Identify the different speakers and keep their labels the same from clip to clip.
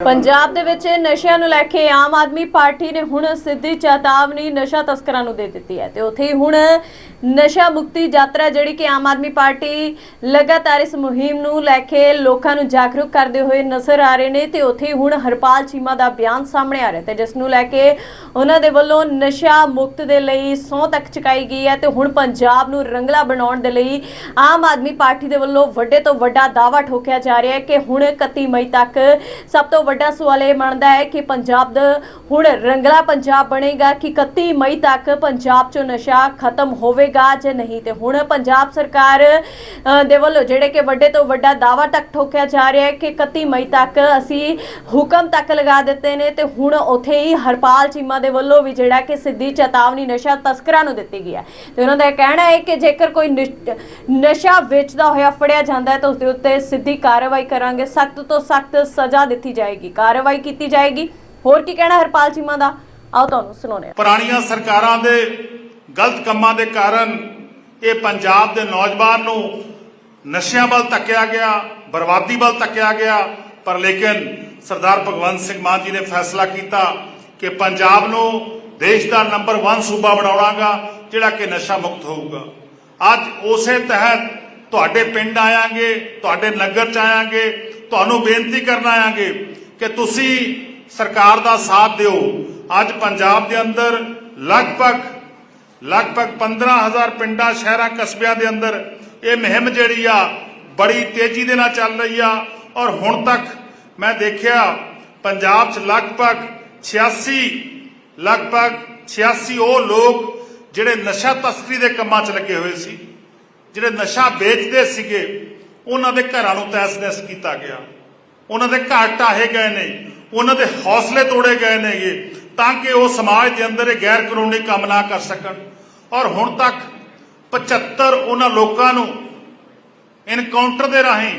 Speaker 1: ਪੰਜਾਬ ਦੇ ਵਿੱਚ ਨਸ਼ਿਆਂ ਨੂੰ ਲੈ ਕੇ ਆਮ ਆਦਮੀ ਪਾਰਟੀ ਨੇ ਹੁਣ ਸਿੱਧੀ ਚੇਤਾਵਨੀ ਨਸ਼ਾ ਤਸਕਰਾਂ ਨੂੰ ਦੇ ਦਿੱਤੀ ਹੈ ਤੇ ਉੱਥੇ ਹੀ ਹੁਣ ਨਸ਼ਾ ਮੁਕਤੀ ਯਾਤਰਾ ਜਿਹੜੀ ਕਿ ਆਮ ਆਦਮੀ ਪਾਰਟੀ ਲਗਾਤਾਰ ਇਸ ਮੁਹਿੰਮ ਨੂੰ ਲੈ ਕੇ ਲੋਕਾਂ ਨੂੰ ਜਾਗਰੂਕ ਕਰਦੇ ਹੋਏ ਨਜ਼ਰ ਆ ਰਹੇ ਨੇ ਤੇ ਉੱਥੇ ਹੀ ਹੁਣ ਹਰਪਾਲ ਚੀਮਾ ਦਾ ਬਿਆਨ ਸਾਹਮਣੇ ਆ ਰਿਹਾ ਤੇ ਜਿਸ ਨੂੰ ਲੈ ਕੇ ਉਹਨਾਂ ਦੇ ਵੱਲੋਂ ਨਸ਼ਾ ਮੁਕਤ ਦੇ ਲਈ ਸਹੁੰ ਤੱਕ ਚੁਕਾਈ ਗਈ ਹੈ ਤੇ ਹੁਣ ਪੰਜਾਬ ਨੂੰ ਰੰਗਲਾ ਬਣਾਉਣ ਦੇ ਲਈ ਆਮ ਆਦਮੀ ਪਾਰਟੀ ਦੇ ਵੱਲੋਂ ਵੱਡੇ ਤੋਂ ਵੱਡਾ ਦਾਅਵਾ ਠੋਕਿਆ ਜਾ ਰਿਹਾ ਹੈ ਕਿ ਹੁਣ 31 ਮਈ ਤੱਕ ਸਭ ਤੋਂ ਵੱਡਾ ਸਵਾਲ ਇਹ ਬਣਦਾ ਹੈ ਕਿ ਪੰਜਾਬ ਦਾ ਹੁਣ ਰੰਗਲਾ ਪੰਜਾਬ ਬਣੇਗਾ ਕਿ 31 ਮਈ ਤੱਕ ਪੰਜਾਬ 'ਚੋਂ ਨਸ਼ਾ ਖਤਮ ਹੋਵੇਗਾ ਜਾਂ ਨਹੀਂ? ਤੇ ਹੁਣ ਪੰਜਾਬ ਸਰਕਾਰ ਦੇ ਵੱਲੋਂ ਜਿਹੜੇ ਕਿ ਵੱਡੇ ਤੋਂ ਵੱਡਾ ਦਾਅਵਾ ਤੱਕ ਠੋਕਿਆ ਜਾ ਰਿਹਾ ਹੈ ਕਿ 31 ਮਈ ਤੱਕ ਅਸੀਂ ਹੁਕਮ ਤੱਕ ਲਗਾ ਦਿੱਤੇ ਨੇ ਤੇ ਹੁਣ ਉੱਥੇ ਹੀ ਹਰਪਾਲ ਚੀਮਾ ਦੇ ਵੱਲੋਂ ਵੀ ਜਿਹੜਾ ਕਿ ਸਿੱਧੀ ਚੇਤਾਵਨੀ ਨਸ਼ਾ ਤਸਕਰਾਂ ਨੂੰ ਦਿੱਤੀ ਗਈ ਹੈ। ਤੇ ਉਹਨਾਂ ਦਾ ਇਹ ਕਹਿਣਾ ਹੈ ਕਿ ਜੇਕਰ ਕੋਈ ਨਿਸ਼- ਨਸ਼ਾ ਵੇਚਦਾ ਹੋਇਆ ਫੜਿਆ ਜਾਂਦਾ ਹੈ ਤਾਂ ਉਸ ਦੇ ਉੱਤੇ ਸਿੱਧੀ ਕਾਰਵਾਈ ਕਰਾਂਗੇ। ਸਖਤ ਤੋਂ ਸਖਤ ਸਜ਼ਾ ਦਿੱਤੀ ਜਾਏਗੀ। ਕਾਰਵਾਈ ਕੀਤੀ ਜਾਏਗੀ। ਹੋਰ ਕੀ ਕਹਿਣਾ ਹਰਪਾਲ ਚੀਮਾ ਦਾ? ਆਓ ਤੁਹਾਨੂੰ ਸੁਣਾਉਂਦੇ ਹਾਂ।
Speaker 2: ਪੁਰਾਣੀਆਂ ਸਰਕਾਰਾਂ ਦੇ ਗਲਤ ਕੰਮਾਂ ਦੇ ਕਾਰਨ ਇਹ ਪੰਜਾਬ ਦੇ ਨੌਜਵਾਨ ਨੂੰ ਨਸ਼ਿਆਂ ਵੱਲ ਧੱਕਿਆ ਗਿਆ, ਬਰਬਾਦੀ ਵੱਲ ਧੱਕਿਆ ਗਿਆ, ਪਰ ਲੇਕਿਨ ਸਰਦਾਰ ਭਗਵੰਤ ਸਿੰਘ ਮਾਨ ਜੀ ਨੇ ਫੈਸਲਾ ਕੀਤਾ ਕਿ ਪੰਜਾਬ ਨੂੰ ਦੇਸ਼ ਦਾ ਨੰਬਰ 1 ਸੂਬਾ ਬਣਾਉਣਾਗਾ, ਜਿਹੜਾ ਕਿ ਨਸ਼ਾ ਮੁਕਤ ਹੋਊਗਾ। ਅੱਜ ਉਸੇ ਤਹਿਤ ਤੁਹਾਡੇ ਪਿੰਡ ਆਵਾਂਗੇ ਤੁਹਾਡੇ ਨਗਰ ਚ ਆਵਾਂਗੇ ਤੁਹਾਨੂੰ ਬੇਨਤੀ ਕਰਨ ਆਵਾਂਗੇ ਕਿ ਤੁਸੀਂ ਸਰਕਾਰ ਦਾ ਸਾਥ ਦਿਓ। ਅੱਜ ਪੰਜਾਬ ਦੇ ਅੰਦਰ ਲਗਭਗ ਲਗਭਗ 15000 ਪਿੰਡਾਂ, ਸ਼ਹਿਰਾਂ, ਕਸਬਿਆਂ ਦੇ ਅੰਦਰ ਇਹ ਮੁਹਿੰਮ ਜਿਹੜੀ ਆ, ਬੜੀ ਤੇਜ਼ੀ ਦੇ ਨਾਲ ਚੱਲ ਰਹੀ ਆ ਔਰ ਹੁਣ ਤੱਕ ਮੈਂ ਦੇਖਿਆ ਪੰਜਾਬ 'ਚ ਲਗਭਗ 86 ਲਗਭਗ 86 ਉਹ ਲੋਕ ਜਿਹੜੇ ਨਸ਼ਾ ਤਸਕਰੀ ਦੇ ਕੰਮਾਂ 'ਚ ਲੱਗੇ ਹੋਏ ਸੀ, ਜਿਹੜੇ ਨਸ਼ਾ ਵੇਚਦੇ ਸੀਗੇ, ਉਹਨਾਂ ਦੇ ਘਰਾਂ ਨੂੰ ਤੈਸ ਨਹਿਸ ਕੀਤਾ ਗਿਆ। ਉਹਨਾਂ ਦੇ ਘਰ ਢਾਹੇ ਗਏ ਨੇ, ਉਹਨਾਂ ਦੇ ਹੌਸਲੇ ਤੋੜੇ ਗਏ ਨੇਗੇ, ਤਾਂ ਕਿ ਉਹ ਸਮਾਜ ਦੇ ਅੰਦਰ ਇਹ ਗੈਰ ਕਾਨੂੰਨੀ ਕੰਮ ਨਾ ਕਰ ਸਕਣ। ਔਰ ਹੁਣ ਤੱਕ 75 ਉਹਨਾਂ ਲੋਕਾਂ ਨੂੰ ਇਨਕਾਊਂਟਰ ਦੇ ਰਾਹੀਂ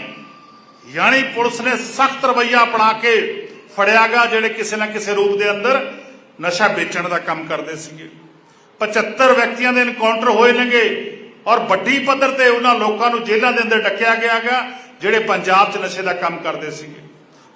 Speaker 2: ਯਾਨੀ ਪੁਲਿਸ ਨੇ ਸਖਤ ਰਵੱਈਆ ਅਪਣਾ ਕੇ ਫੜਿਆਗਾ ਜਿਹੜੇ ਕਿਸੇ ਨਾ ਕਿਸੇ ਰੂਪ ਦੇ ਅੰਦਰ ਨਸ਼ਾ ਵੇਚਣ ਦਾ ਕੰਮ ਕਰਦੇ ਸੀਗੇ। 75 ਵਿਅਕਤੀਆਂ ਦੇ ਇਨਕਾਊਂਟਰ ਹੋਏ ਨੇਗੇ ਔਰ ਵੱਡੀ ਪੱਧਰ ਤੇ ਉਹਨਾਂ ਲੋਕਾਂ ਨੂੰ ਜੇਲ੍ਹਾਂ ਦੇ ਅੰਦਰ ਡੱਕਿਆ ਗਿਆਗਾ ਜਿਹੜੇ ਪੰਜਾਬ 'ਚ ਨਸ਼ੇ ਦਾ ਕੰਮ ਕਰਦੇ ਸੀਗੇ।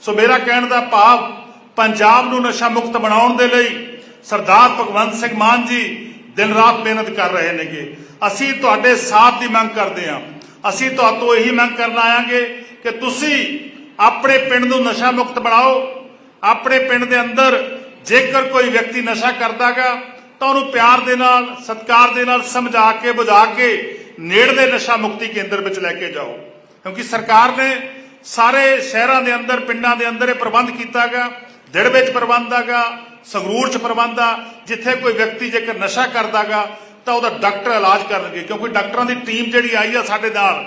Speaker 2: ਸੋ ਮੇਰਾ ਕਹਿਣ ਦਾ ਭਾਵ, ਪੰਜਾਬ ਨੂੰ ਨਸ਼ਾ ਮੁਕਤ ਬਣਾਉਣ ਦੇ ਲਈ ਸਰਦਾਰ ਭਗਵੰਤ ਸਿੰਘ ਮਾਨ ਜੀ ਦਿਨ ਰਾਤ ਮਿਹਨਤ ਕਰ ਰਹੇ ਨੇਗੇ। ਅਸੀਂ ਤੁਹਾਡੇ ਸਾਥ ਦੀ ਮੰਗ ਕਰਦੇ ਹਾਂ। ਅਸੀਂ ਤੁਹਾਤੋਂ ਇਹੀ ਮੰਗ ਕਰਨ ਆਵਾਂਗੇ ਕਿ ਤੁਸੀਂ ਆਪਣੇ ਪਿੰਡ ਨੂੰ ਨਸ਼ਾ ਮੁਕਤ ਬਣਾਓ। ਆਪਣੇ ਪਿੰਡ ਦੇ ਅੰਦਰ ਜੇਕਰ ਕੋਈ ਵਿਅਕਤੀ ਨਸ਼ਾ ਕਰਦਾਗਾ, ਤਾਂ ਉਹਨੂੰ ਪਿਆਰ ਦੇ ਨਾਲ, ਸਤਿਕਾਰ ਦੇ ਨਾਲ ਸਮਝਾ ਕੇ, ਬੁਝਾ ਕੇ ਨੇੜਲੇ ਨਸ਼ਾ ਮੁਕਤੀ ਕੇਂਦਰ ਵਿੱਚ ਲੈ ਕੇ ਜਾਓ। ਕਿਉਂਕਿ ਸਰਕਾਰ ਨੇ ਸਾਰੇ ਸ਼ਹਿਰਾਂ ਦੇ ਅੰਦਰ, ਪਿੰਡਾਂ ਦੇ ਅੰਦਰ ਇਹ ਪ੍ਰਬੰਧ ਕੀਤਾ ਕੀਤਾਗਾ ਦਿੜ ਵਿੱਚ ਪ੍ਰਬੰਧ ਆਗਾ, ਸੰਗਰੂਰ ਚ ਪ੍ਰਬੰਧ ਆ, ਜਿੱਥੇ ਕੋਈ ਵਿਅਕਤੀ ਜੇਕਰ ਨਸ਼ਾ ਕਰਦਾਗਾ, ਤਾਂ ਉਹਦਾ ਡਾਕਟਰ ਇਲਾਜ ਕਰਨਗੇ, ਕਿਉਂਕਿ ਡਾਕਟਰਾਂ ਦੀ ਟੀਮ ਜਿਹੜੀ ਆਈ ਆ ਸਾਡੇ ਨਾਲ,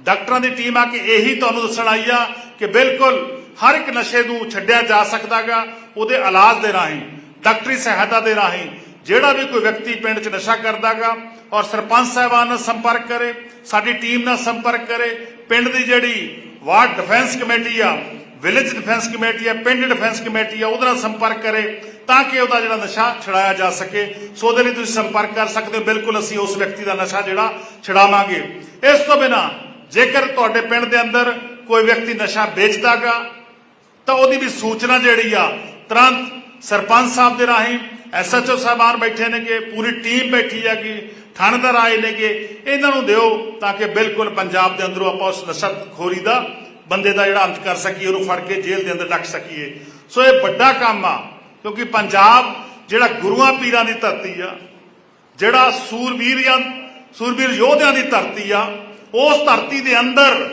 Speaker 2: ਡਾਕਟਰਾਂ ਦੀ ਟੀਮ ਆ ਕੇ ਇਹੀ ਤੁਹਾਨੂੰ ਦੱਸਣ ਆਈ ਆ ਕਿ ਬਿਲਕੁਲ ਹਰ ਇੱਕ ਨਸ਼ੇ ਨੂੰ ਛੱਡਿਆ ਜਾ ਸਕਦਾਗਾ, ਉਹਦੇ ਇਲਾਜ ਦੇ ਰਾਹੀਂ, ਡਾਕਟਰੀ ਸਹਾਇਤਾ ਦੇ ਰਾਹੀਂ, ਜਿਹੜਾ ਵੀ ਕੋਈ ਵਿਅਕਤੀ ਪਿੰਡ 'ਚ ਨਸ਼ਾ ਕਰਦਾਗਾ ਔਰ ਸਰਪੰਚ ਸਾਹਿਬਾਨ ਨਾਲ ਸੰਪਰਕ ਕਰੇ, ਸਾਡੀ ਟੀਮ ਨਾਲ ਸੰਪਰਕ ਕਰੇ ਪਿੰਡ ਦੀ ਜਿਹੜੀ ਵਾਰਡ ਡਿਫੈਂਸ ਕਮੇਟੀ ਆ, ਵਿਲੇਜ ਡਿਫੈਂਸ ਕਮੇਟੀ ਆ, ਪਿੰਡ ਡਿਫੈਂਸ ਕਮੇਟੀ ਆ, ਉਹਦੇ ਨਾਲ ਸੰਪਰਕ ਕਰੇ ਤਾਂ ਕਿ ਉਹਦਾ ਜਿਹੜਾ ਨਸ਼ਾ ਛੁਡਾਇਆ ਜਾ ਸਕੇ। ਸੋ ਉਹਦੇ ਲਈ ਤੁਸੀਂ ਸੰਪਰਕ ਕਰ ਸਕਦੇ ਹੋ। ਬਿਲਕੁਲ ਅਸੀਂ ਉਸ ਵਿਅਕਤੀ ਦਾ ਨਸ਼ਾ ਜਿਹੜਾ ਛੁਡਾਵਾਂਗੇ। ਇਸ ਤੋਂ ਬਿਨਾ ਜੇਕਰ ਤੁਹਾਡੇ ਪਿੰਡ ਦੇ ਅੰਦਰ ਕੋਈ ਵਿਅਕਤੀ ਨਸ਼ਾ ਵੇਚਦਾਗਾ, ਤਾਂ ਉਹਦੀ ਵੀ ਸੂਚਨਾ ਜਿਹੜੀ ਆ, ਤੁਰੰਤ ਸਰਪੰਚ ਸਾਹਿਬ ਦੇ ਰਾਹੀਂ ਐਸਐਚਓ ਸਾਹਿਬਾਨ ਬੈਠੇ ਨੇਗੇ ਪੂਰੀ ਟੀਮ ਬੈਠੀ ਹੈਗੀ ਥਾਣੇਦਾਰ ਆਏ ਨੇਗੇ ਇਹਨਾਂ ਨੂੰ ਦਿਓ ਤਾਂ ਕਿ ਬਿਲਕੁਲ ਪੰਜਾਬ ਦੇ ਅੰਦਰੋਂ ਆਪਾਂ ਉਸ ਨਸ਼ਤਖੋਰੀ ਦਾ ਬੰਦੇ ਦਾ ਜਿਹੜਾ ਅੰਤ ਕਰ ਸਕੀਏ, ਉਹਨੂੰ ਫੜ ਕੇ ਜੇਲ੍ਹ ਦੇ ਅੰਦਰ ਰੱਖ ਸਕੀਏ। ਸੋ ਇਹ ਵੱਡਾ ਕੰਮ ਆ, ਕਿਉਂਕਿ ਪੰਜਾਬ ਜਿਹੜਾ ਗੁਰੂਆਂ ਪੀਰਾਂ ਦੀ ਧਰਤੀ ਆ, ਜਿਹੜਾ ਸੂਰਵੀਰਾਂ ਸੂਰਵੀਰ ਯੋਧਿਆਂ ਦੀ ਧਰਤੀ ਆ, ਉਸ ਧਰਤੀ ਦੇ ਅੰਦਰ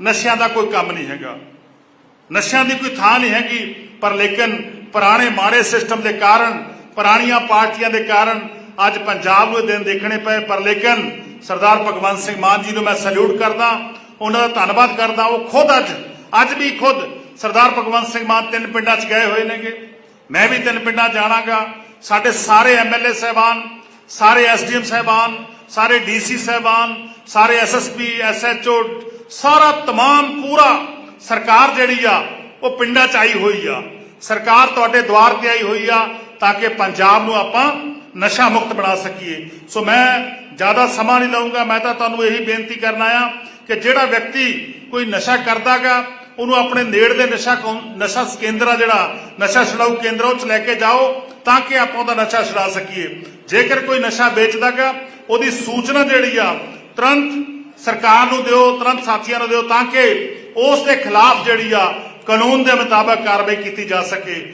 Speaker 2: ਨਸ਼ਿਆਂ ਦਾ ਕੋਈ ਕੰਮ ਨਹੀਂ ਹੈਗਾ। ਨਸ਼ਿਆਂ ਦੀ ਕੋਈ ਥਾਂ ਨਹੀਂ ਹੈਗੀ, ਪਰ ਲੇਕਿਨ ਪੁਰਾਣੇ ਮਾੜੇ ਸਿਸਟਮ ਦੇ ਕਾਰਨ, ਪੁਰਾਣੀਆਂ ਪਾਰਟੀਆਂ ਦੇ ਕਾਰਨ ਅੱਜ ਪੰਜਾਬ ਨੂੰ ਇਹ ਦਿਨ ਦੇਖਣੇ ਪਏ। ਪਰ ਲੇਕਿਨ ਸਰਦਾਰ ਭਗਵੰਤ ਸਿੰਘ ਮਾਨ ਜੀ ਨੂੰ ਮੈਂ ਸੈਲੂਟ ਕਰਦਾ, ਉਹਨਾਂ ਦਾ ਧੰਨਵਾਦ ਕਰਦਾ। ਉਹ ਖੁਦ ਅੱਜ ਅੱਜ ਵੀ ਖੁਦ ਸਰਦਾਰ ਭਗਵੰਤ ਸਿੰਘ ਮਾਨ ਤਿੰਨ ਪਿੰਡਾਂ 'ਚ ਗਏ ਹੋਏ ਨੇਗੇ। ਮੈਂ ਵੀ ਤਿੰਨ ਪਿੰਡਾਂ ਜਾਣਾਗਾ। ਸਾਡੇ ਸਾਰੇ ਐਮਐਲਏ ਸਹਿਬਾਨ, ਸਾਰੇ ਐਸਡੀਐਮ ਸਹਿਬਾਨ, ਸਾਰੇ ਡੀਸੀ ਸਹਿਬਾਨ, ਸਾਰੇ ਐਸਐਸਪੀ ਐਸਐਚਓ ਸਾਰਾ ਤਮਾਮ ਪੂਰਾ ਸਰਕਾਰ ਜਿਹੜੀ ਆ, ਉਹ ਪਿੰਡਾਂ 'ਚ ਆਈ ਹੋਈ ਆ। ਸਰਕਾਰ ਤੁਹਾਡੇ ਦੁਆਰ ਤੇ ਆਈ ਹੋਈ ਆ ਤਾਂ ਕਿ ਪੰਜਾਬ ਨੂੰ ਆਪਾਂ ਨਸ਼ਾ ਮੁਕਤ ਬਣਾ ਸਕੀਏ। ਸੋ ਮੈਂ ਜ਼ਿਆਦਾ ਸਮਾਂ ਨਹੀਂ ਲਵਾਂਗਾ ਮੈਂ ਤਾਂ ਤੁਹਾਨੂੰ ਇਹੀ ਬੇਨਤੀ ਕਰਨਾ ਆ ਕਿ ਜਿਹੜਾ ਵਿਅਕਤੀ ਕੋਈ ਨਸ਼ਾ ਕਰਦਾਗਾ, ਉਹਨੂੰ ਆਪਣੇ ਨੇੜ ਦੇ ਨਸ਼ਾ ਕੌਂ- ਨਸ਼ਾ ਕੇਂਦਰ ਆ ਜਿਹੜਾ, ਨਸ਼ਾ ਛਡਾਊ ਕੇਂਦਰ ਉਹ ਚ ਲੈ ਕੇ ਜਾਓ ਤਾਂ ਕਿ ਆਪਾਂ ਉਹਦਾ ਨਸ਼ਾ ਛਡਾ ਸਕੀਏ। ਜੇਕਰ ਕੋਈ ਨਸ਼ਾ ਵੇਚਦਾਗਾ, ਉਹਦੀ ਸੂਚਨਾ ਜਿਹੜੀ ਆ, ਤੁਰੰਤ ਸਰਕਾਰ ਨੂੰ ਦਿਓ, ਤੁਰੰਤ ਸਾਥੀਆਂ ਨੂੰ ਦਿਓ ਤਾਂ ਕਿ ਉਸ ਦੇ ਖਿਲਾਫ ਜਿਹੜੀ ਆ ਕਾਨੂੰਨ ਦੇ ਮੁਤਾਬਕ ਕਾਰਵਾਈ ਕੀਤੀ ਜਾ ਸਕੇ।